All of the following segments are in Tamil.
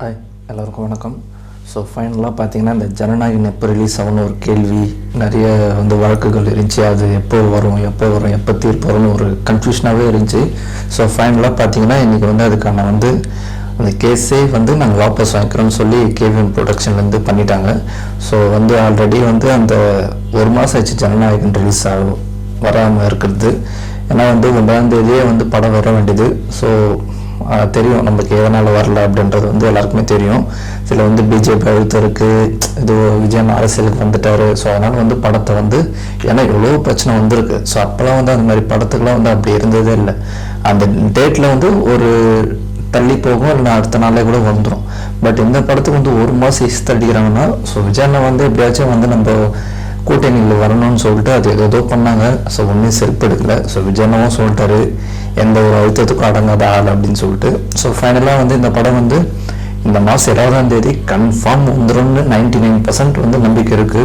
ஹாய் எல்லோருக்கும் வணக்கம். ஸோ ஃபைனலாக பார்த்தீங்கன்னா இந்த ஜனநாயகன் எப்போ ரிலீஸ் ஆகணும் ஒரு கேள்வி நிறைய வந்து வழக்குகள் இருந்துச்சு. அது எப்போ வரும் எப்போ வரும் எப்போ தீர்ப்பு வரும்னு ஒரு கன்ஃபியூஷனாகவே இருந்துச்சு. ஸோ ஃபைனலாக பார்த்தீங்கன்னா இன்றைக்கி வந்து அதுக்கான வந்து அந்த கேஸே வந்து நாங்கள் வாபஸ் வாங்கிக்கிறோம்னு சொல்லி கேவிஎம் ப்ரொடக்ஷன்லேருந்து பண்ணிட்டாங்க. ஸோ வந்து ஆல்ரெடி வந்து அந்த ஒரு மாதம் ஆச்சு ஜனநாயகன் ரிலீஸ் ஆகும் வராமல் இருக்கிறது. ஏன்னா வந்து ஒன்றாம் தேதியே வந்து படம் வர வேண்டியது. ஸோ தெரியும். நமக்கு எதனால் வரல அப்படின்றது வந்து எல்லாருக்குமே தெரியும். சில வந்து பிஜேபி அழுத்தம் இருக்குது இது விஜயன் அரசியலுக்கு வந்துட்டாரு. ஸோ அதனால் வந்து படத்தை வந்து ஏன்னா எவ்வளோ பிரச்சனை வந்திருக்கு. ஸோ அப்போல்லாம் வந்து அந்த மாதிரி படத்துக்குலாம் வந்து அப்படி இருந்ததே இல்லை. அந்த டேட்டில் வந்து ஒரு தள்ளி போகும் இல்லை அடுத்த நாளே கூட வந்துடும் பட் இந்த படத்துக்கு வந்து ஒரு மாதம் இஸ்து அடிக்கிறாங்கன்னா ஸோ விஜயனை வந்து எப்படியாச்சும் வந்து நம்ம கூட்டணியில் வரணும்னு சொல்லிட்டு அது ஏதோ பண்ணாங்க. ஸோ ஒன்றும் செல்ப் எடுக்கல. ஸோ விஜயனவும் சொல்லிட்டாரு எந்த ஒரு அழுத்தத்துக்கும் அடங்காத ஆள் அப்படின்னு சொல்லிட்டு. ஸோ ஃபைனலாக வந்து இந்த படம் வந்து இந்த மாதம் இருபதாம் தேதி கன்ஃபார்ம் வந்துடும்னு நைன்டி நைன் பர்சன்ட் வந்து நம்பிக்கை இருக்குது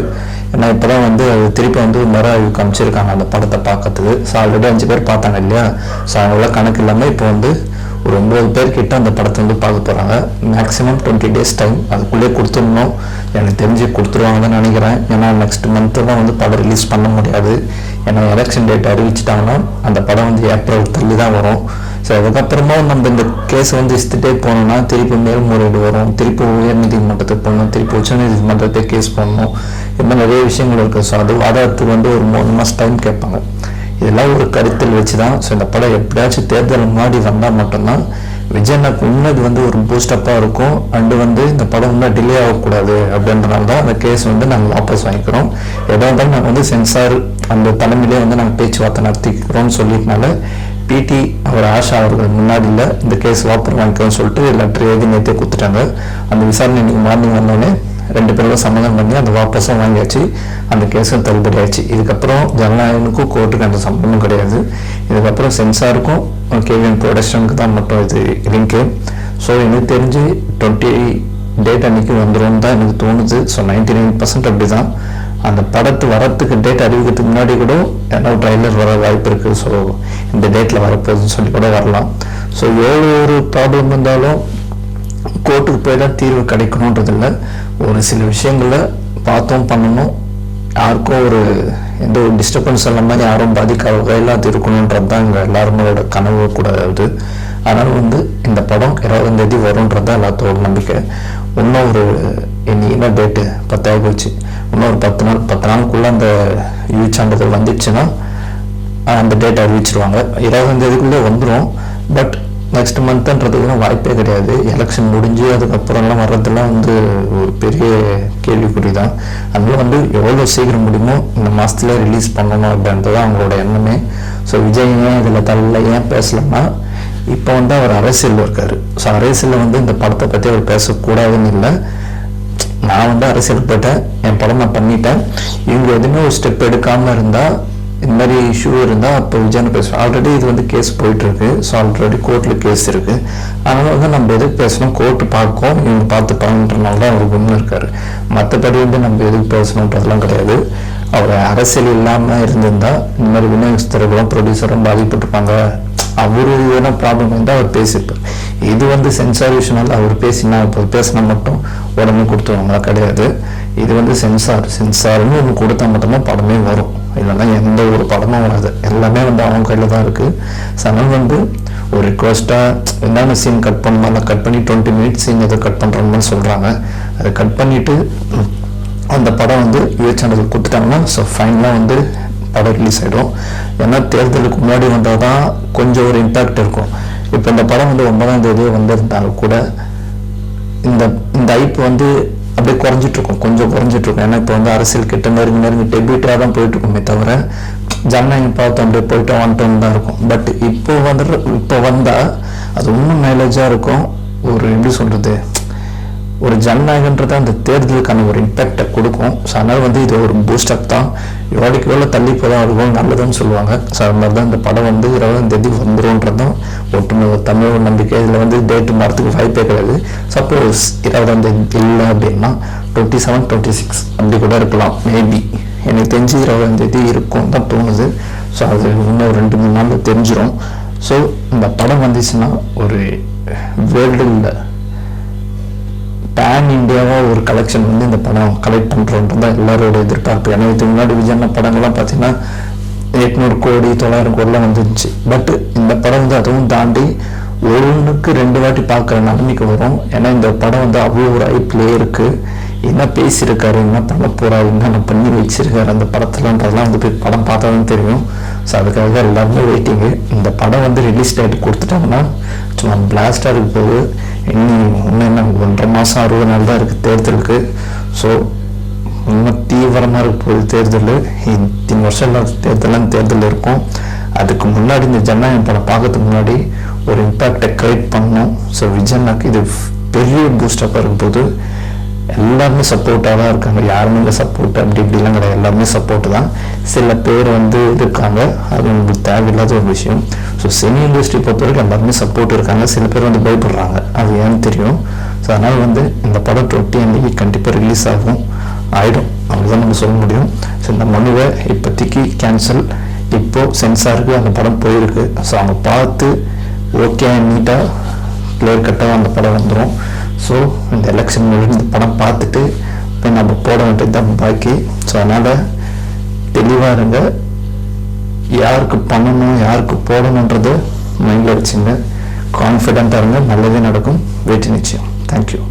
ஏன்னா இப்போ தான் வந்து அது திருப்பி வந்து மறு ஆய்வு காமிச்சிருக்காங்க அந்த படத்தை பார்க்கறதுக்கு. ஸோ ஆல்ரெடி அஞ்சு பேர் பார்த்தாங்க இல்லையா? ஸோ அவங்களாம் கணக்கு இல்லாமல் இப்போ வந்து ஒரு ஒம்பது பேர்கிட்ட அந்த படத்தை வந்து பார்க்க போகிறாங்க மேக்ஸிமம் டுவெண்ட்டி டேஸ் டைம் அதுக்குள்ளே கொடுத்துடணும். எனக்கு தெரிஞ்சு கொடுத்துருவாங்கன்னு நினைக்கிறேன். ஏன்னா நெக்ஸ்ட் மந்த்து தான் வந்து படம் ரிலீஸ் பண்ண முடியாது. ஏன்னா எலெக்ஷன் டேட் அறிவிச்சிட்டாங்கன்னா அந்த படம் வந்து ஏப்ரல் தள்ளி தான் வரும். ஸோ அதுக்கப்புறமா நம்ம இந்த கேஸ் வந்து இஸ்துட்டே போனோம்னா திருப்பி மேல்முறையீடு வரும். திருப்பி உயர்நீதிமன்றத்துக்கு போகணும். திருப்பி உச்சநீதிமன்றத்தை கேஸ் பண்ணணும். இந்த மாதிரி நிறைய விஷயங்கள் இருக்குது ஸோ அது வாதத்துக்கு வந்து ஒரு மூணு மாதம் டைம் கேட்பாங்க. இதெல்லாம் ஒரு கருத்தில் வச்சு தான் ஸோ இந்த படம் எப்படியாச்சும் தேர்தல் முன்னாடி வந்தால் மட்டும்தான் விஜயனுக்கு இன்னது வந்து ஒரு பூஸ்டப்பாக இருக்கும். அண்டு வந்து இந்த படம் இன்னும் டிலே ஆகக்கூடாது அப்படின்றனால தான் அந்த கேஸ் வந்து நாங்கள் வாபஸ் வாங்கிக்கிறோம். எதாக இருந்தாலும் நாங்கள் வந்து சென்சார் அந்த தலைமையிலே வந்து நாங்கள் பேச்சுவார்த்தை நடத்திக்கிறோம்னு சொல்லிட்டனால பிடி அவர் ஆஷா அவர்கள் முன்னாடி இல்லை. இந்த கேஸ் வாப்பர் வாங்கிக்கிறோம்னு சொல்லிட்டு லெட்டர் எழுதி நேற்றே கொடுத்துட்டாங்க. அந்த விசாரணை இன்னைக்கு மார்னிங் வந்தோடனே ரெண்டு பேரும் சம்மதம் பண்ணி அந்த வாபஸும் வாங்கியாச்சு அந்த கேஸும் தள்ளுபடியாச்சு. இதுக்கப்புறம் ஜனநாயகனுக்கும் கோர்ட்டுக்கு அந்த சம்பந்தமும் கிடையாது. இதுக்கப்புறம் சென்சாருக்கும் கேவிஎன் ப்ரொடக்ஷனுக்கு தான் மட்டும் இது லிங்க்கு. ஸோ எனக்கு தெரிஞ்சு டுவெண்ட்டி டேட் அன்னைக்கு வந்துடும் தான் எனக்கு தோணுது. ஸோ நைன்டி நைன் பர்சன்ட் அப்படி தான் அந்த படத்து வரத்துக்கு டேட் அறிவிக்கிறதுக்கு முன்னாடி கூட ஏன்னா ட்ரைலர் வர வாய்ப்பு இருக்குது ஸோ இந்த டேட்டில் வரப்போகுதுன்னு சொல்லி கூட வரலாம். ஸோ எவ்வளோ ஒரு ப்ராப்ளம் இருந்தாலும் கோர்ட்டுக்கு போய் தான் தீர்வு கிடைக்கணுன்றதில்ல. ஒரு சில விஷயங்களை பார்த்தோம் பண்ணணும். யாருக்கும் ஒரு எந்த ஒரு டிஸ்டர்பன்ஸ் இல்லாமல் யாரும் பாதிக்காத வகையில் அது இருக்கணுன்றது தான் எங்கள் எல்லாருமோட கனவு கூடாது அதனால் வந்து இந்த படம் இருபதாம் தேதி வரும்ன்றது தான் எல்லாத்தோட நம்பிக்கை. இன்னும் ஒரு இன்னைக்கு என்ன டேட்டு பத்தாயி போச்சு. இன்னும் ஒரு பத்து நாள் பத்து நாளுக்குள்ளே அந்த யூ சான்றிதழ் வந்துச்சுன்னா அந்த டேட் அறிவிச்சிருவாங்க. இருபதாம் தேதிக்குள்ளே வந்துடும் பட் நெக்ஸ்ட் மந்த்ன்றதுக்குலாம் வாய்ப்பே கிடையாது. எலெக்ஷன் முடிஞ்சு அதுக்கப்புறம்லாம் வர்றதெல்லாம் வந்து ஒரு பெரிய கேள்விக்குறி தான் அதனால வந்து எவ்வளோ சீக்கிரம் முடியுமோ இந்த மாதத்துல ரிலீஸ் பண்ணணும் அப்படின்றது தான் அவங்களோட எண்ணமே. ஸோ விஜய் ஏன் இதில் தள்ள ஏன் பேசலன்னா இப்போ வந்து அவர் அரசியல் இருக்கார். ஸோ அரசியலில் வந்து இந்த படத்தை பற்றி அவர் பேசக்கூடாதுன்னு இல்லை. நான் வந்து அரசியல் போயிட்டேன். என் படம் நான் பண்ணிட்டேன். இவங்க எதுவுமே ஒரு ஸ்டெப் எடுக்காமல் இருந்தால் இந்த மாதிரி இஷ்யூ இருந்தால் அப்போ விஜயான பேசுவோம் ஆல்ரெடி இது வந்து கேஸ் போயிட்டுருக்கு. ஸோ ஆல்ரெடி கோர்ட்டில் கேஸ் இருக்குது அதனால் வந்து நம்ம எதுக்கு பேசணும்? கோர்ட்டு பார்க்கும். இவங்க பார்த்து பண்ணுறதுனால தான் அவர் ஒன்று இருக்கார். மற்றபடி வந்து நம்ம எதுக்கு பேசணுன்றதுலாம் கிடையாது. அவர் அரசியல் இல்லாமல் இருந்திருந்தா இந்த மாதிரி விநியோகஸ்தர்களும் ப்ரொடியூசரும் பாதிப்பட்டிருப்பாங்க. அவரு எதனா ப்ராப்ளம் இருந்தால் அவர் பேசியிருப்பார் இது வந்து சென்சார் விஷயம்னால அவர் பேசினா இப்போ பேசினா மட்டும் உடனே கொடுத்துருவாங்களா? கிடையாது. இது வந்து சென்சார் சென்சார்னு ஒன்று கொடுத்தா மட்டும்தான் படமே வரும். இல்லைன்னா எந்த ஒரு படமும் வராது. எல்லாமே வந்து அவங்க கையில் தான் இருக்குது சனல் வந்து ஒரு ரிக்வஸ்ட்டாக என்னென்ன சீன் கட் பண்ணணுமோ கட் பண்ணி டுவெண்ட்டி மினிட்ஸ் சீன் எதை கட் பண்ணுற மாதிரி சொல்கிறாங்க அதை கட் பண்ணிவிட்டு அந்த படம் வந்து யூஎஸ் சேனலுக்கு கொடுத்துட்டாங்கன்னா ஸோ ஃபைனலாக வந்து படம் ரிலீஸ் ஆகிடும் ஏன்னா தேர்தலுக்கு முன்னாடி வந்தால் தான் கொஞ்சம் ஒரு இம்பேக்ட் இருக்கும். இப்போ இந்த படம் வந்து ஒன்பதாம் தேதி வந்திருந்தாலும் கூட இந்த இந்த ஐப்பு வந்து அப்படியே குறைஞ்சிட்டு இருக்கும் கொஞ்சம் குறைஞ்சிட்டு இருக்கும் ஏன்னா இப்போ வந்து அரசியல் கிட்ட நெருங்கி நெருங்கி டெபியூட்டாக தான் போயிட்டு இருக்குமே தவிர ஜனநாயகம் பார்த்து அப்படியே போயிட்டு வந்துட்டு தான் இருக்கும். பட் இப்போ வந்து இப்போ வந்தால் அது இன்னும் மைலேஜாக இருக்கும். ஒரு எப்படி சொல்கிறது ஒரு ஜனநாயகன்றது அந்த தேர்தலுக்கான ஒரு இம்பேக்டை கொடுக்கும். ஸோ அதனால் வந்து இது ஒரு பூஸ்டப் தான். எவ்வளோக்கு எவ்வளோ தள்ளி போதும் அதுவும் நல்லதுன்னு சொல்லுவாங்க. ஸோ அது மாதிரி தான் இந்த படம் வந்து இருபதாம் தேதி வந்துரும்ன்றதும் ஒரு தமிழ் நம்பிக்கை இதில் வந்து டேட்டு மாறத்துக்கு வாய்ப்பே கிடையாது. சப்போஸ் இருபதாம் தேதி இல்லை அப்படின்னா டுவெண்ட்டி செவன் டுவெண்ட்டி சிக்ஸ் அப்படி கூட இருக்கலாம். மேபி எனக்கு தெரிஞ்சு இருபதாம் தேதி இருக்கும் தான் தோணுது. ஸோ அது இன்னும் ரெண்டு மூணு நாளில் தெரிஞ்சிடும் ஸோ இந்த படம் வந்துச்சுன்னா ஒரு வேர்ல்டில் பேன் இண்டியாவாக ஒரு கலெக்ஷன் வந்து இந்த படம் கலெக்ட் பண்ணுறோன்றது தான் எல்லாரோட எதிர்பார்ப்பு. ஏன்னா இதுக்கு முன்னாடி விஜயண்ண படங்கள்லாம் பார்த்தீங்கன்னா எட்நூறு கோடி தொள்ளாயிரம் கோடிலாம் வந்துருந்துச்சு. பட் இந்த படம் வந்து அதுவும் தாண்டி ஒருவனுக்கு ரெண்டு வாட்டி பார்க்குற நிலைமைக்கு வரும். ஏன்னா இந்த படம் வந்து அவ்வளோ ஒரு ஐப்லேயே இருக்குது என்ன பேசியிருக்காரு என்ன பண்ண போகிறாரு என்னென்ன பண்ணி வச்சிருக்காரு அந்த படத்துலன்றதெல்லாம் வந்து போய் படம் பார்த்தா தான் தெரியும். ஸோ அதுக்காக எல்லாருமே வெயிட்டிங்கு இந்த படம் வந்து ரிலீஸ் டேட் கொடுத்துட்டாங்கன்னா சும்மா பிளாஸ்டாக இருக்க போகுது இன்னும் இன்னும் என்ன ஒன்றரை மாதம் அறுபது நாள் தான் இருக்குது தேர்தலுக்கு. ஸோ இன்னும் தீவிரமாக இருக்க போகுது தேர்தல். இத்தனை வருஷம் தேர்தலாம் தேர்தல் இருக்கும். அதுக்கு முன்னாடி இந்த ஜனநாயகம் படம் பார்க்கறதுக்கு முன்னாடி ஒரு இம்பேக்டை கிரியேட் பண்ணணும் ஸோ விஜய்னாக்கு இது பெரிய பூஸ்டப்பாக இருக்கும் போது எல்லாருமே சப்போர்ட்டாக தான் இருக்காங்க. யாருமே இல்லை சப்போர்ட் அப்படி இப்படிலாம் கிடையாது. எல்லாருமே சப்போர்ட் தான். சில பேர் வந்து இருக்காங்க. அது உங்களுக்கு தேவையில்லாத ஒரு விஷயம். ஸோ செமி இண்டஸ்ட்ரி பொறுத்த வரைக்கும் எல்லாருமே சப்போர்ட் இருக்காங்க. சில பேர் வந்து பயப்படுறாங்க. அது ஏன்னு தெரியும். ஸோ அதனால் வந்து இந்த படம் டுவெண்ட்டி அன்னைக்கு கண்டிப்பாக ரிலீஸ் ஆகும். ஆயிடும். அப்படிதான் நம்ம சொல்ல முடியும். ஸோ இந்த மனுவை இப்போதைக்கு கேன்சல் இப்போது சென்சாருக்கு அந்த படம் போயிருக்கு. ஸோ அவங்க பார்த்து ஓகே நீட்டாக கிளியர் கட்டாக அந்த படம் வந்துடும் ஸோ இந்த எலெக்ஷன் முடிஞ்சு இந்த படம் பார்த்துட்டு இப்போ நம்ம போட வேண்டியது தான் பாக்கி. ஸோ அதனால் தெளிவாக இருங்க. யாருக்கு பண்ணணும் யாருக்கு போடணுன்றது மைண்டில் வச்சுங்க. கான்ஃபிடென்ட்டாக இருங்க. நல்லதே நடக்கும். வெற்றி நிச்சயம். தேங்க்யூ